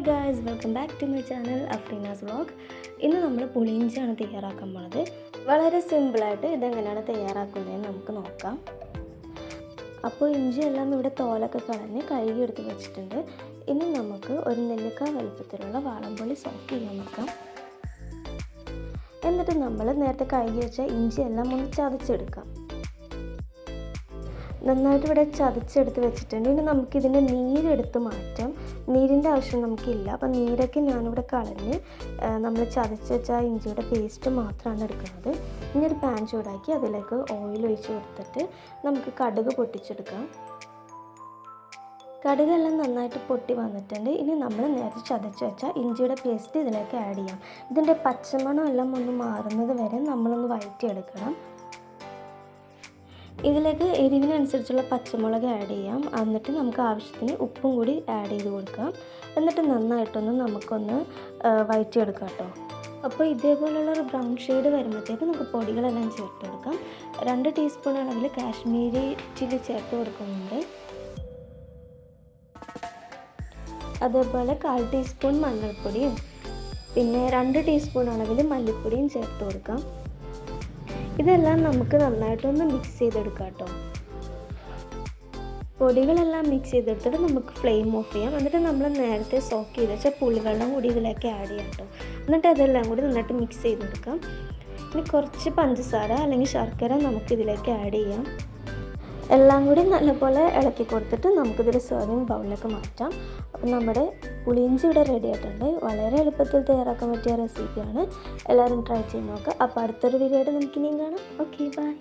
Back to my channel Afreenas vlog ഇന്ന് നമ്മൾ പുളിയിഞ്ചിയാണ് തയ്യാറാക്കാൻ പോണത്. വളരെ സിമ്പിളായിട്ട് ഇതെങ്ങനെയാണ് തയ്യാറാക്കുന്നതെന്ന് നമുക്ക് നോക്കാം. അപ്പോൾ ഇഞ്ചി എല്ലാം ഇവിടെ തോലൊക്കെ കളഞ്ഞ് കഴുകി എടുത്ത് വെച്ചിട്ടുണ്ട്. ഇനി നമുക്ക് ഒരു നെല്ലിക്ക വലുപ്പത്തിലുള്ള വാളംപുളി സോക്ക് ചെയ്യാൻ വെക്കാം എന്നിട്ട് നമ്മൾ നേരത്തെ കഴുകി വെച്ച ഇഞ്ചി എല്ലാം ഒന്ന് ചതച്ചെടുക്കാം. നന്നായിട്ട് ഇവിടെ ചതച്ചെടുത്ത് വെച്ചിട്ടുണ്ട്. ഇനി നമുക്കിതിന്റെ നീരെടുത്ത് മാറ്റാം. നീരിന്റെ ആവശ്യം നമുക്കില്ല. അപ്പം നീരൊക്കെ ഞാനിവിടെ കളഞ്ഞ് നമ്മൾ ചതച്ച് വെച്ച ഇഞ്ചിയുടെ പേസ്റ്റ് മാത്രമാണ് എടുക്കുന്നത്. ഇനി ഒരു പാൻ ചൂടാക്കി അതിലേക്ക് ഓയിൽ ഒഴിച്ച് കൊടുത്തിട്ട് നമുക്ക് കടുക് പൊട്ടിച്ചെടുക്കാം. കടുകെല്ലാം നന്നായിട്ട് പൊട്ടി വന്നിട്ടുണ്ട്. ഇനി നമ്മൾ നേരത്തെ ചതച്ച് വെച്ച ഇഞ്ചിയുടെ പേസ്റ്റ് ഇതിലേക്ക് ആഡ് ചെയ്യാം. ഇതിന്റെ പച്ചമണം എല്ലാം ഒന്ന് മാറുന്നത് വരെ നമ്മളൊന്ന് വഴറ്റിയെടുക്കണം. ഇതിലേക്ക് എരിവിനനുസരിച്ചുള്ള പച്ചമുളക് ആഡ് ചെയ്യാം. എന്നിട്ട് നമുക്ക് ആവശ്യത്തിന് ഉപ്പും കൂടി ആഡ് ചെയ്ത് കൊടുക്കാം. എന്നിട്ട് നന്നായിട്ടൊന്ന് നമുക്കൊന്ന് വഴറ്റിയെടുക്കാം കേട്ടോ. അപ്പോൾ ഇതേപോലുള്ള ഒരു ബ്രൗൺ ഷെയ്ഡ് വരുമ്പോഴത്തേക്ക് നമുക്ക് പൊടികളെല്ലാം ചേർത്ത് കൊടുക്കാം രണ്ട് ടീസ്പൂൺ അളവിൽ കാശ്മീരി ചില്ലി ചേർത്ത് കൊടുക്കുന്നുണ്ട്. അതേപോലെ കാൽ ടീസ്പൂൺ മഞ്ഞൾപ്പൊടിയും പിന്നെ രണ്ട് ടീസ്പൂൺ അളവിൽ മല്ലിപ്പൊടിയും ചേർത്ത് കൊടുക്കാം. ഇതെല്ലാം നമുക്ക് നന്നായിട്ടൊന്ന് മിക്സ് ചെയ്തെടുക്കാം കേട്ടോ. പൊടികളെല്ലാം മിക്സ് ചെയ്തെടുത്തിട്ട് നമുക്ക് ഫ്ലെയിം ഓഫ് ചെയ്യാം. എന്നിട്ട് നമ്മൾ നേരത്തെ സോക്ക് ചെയ്ത് വെച്ചാൽ പുളിവെള്ളം കൂടി ഇതിലേക്ക് ആഡ് ചെയ്യാം കേട്ടോ. എന്നിട്ട് അതെല്ലാം കൂടി നന്നായിട്ട് മിക്സ് ചെയ്തെടുക്കാം. ഇനി കുറച്ച് പഞ്ചസാര അല്ലെങ്കിൽ ശർക്കര നമുക്ക് ഇതിലേക്ക് ആഡ് ചെയ്യാം. എല്ലാം കൂടി നല്ലപോലെ ഇളക്കി കൊടുത്തിട്ട് നമുക്കിതൊരു സെർവിങ് ബൗളിലേക്ക് മാറ്റാം. അപ്പം നമ്മുടെ പുളിയിഞ്ചി ഇവിടെ റെഡി ആയിട്ടുണ്ട്. വളരെ എളുപ്പത്തിൽ തയ്യാറാക്കാൻ പറ്റിയ റെസിപ്പിയാണ് എല്ലാവരും ട്രൈ ചെയ്ത് നോക്കുക അപ്പോൾ അടുത്തൊരു വീഡിയോ നമുക്കിനിയും കാണാം. Okay bye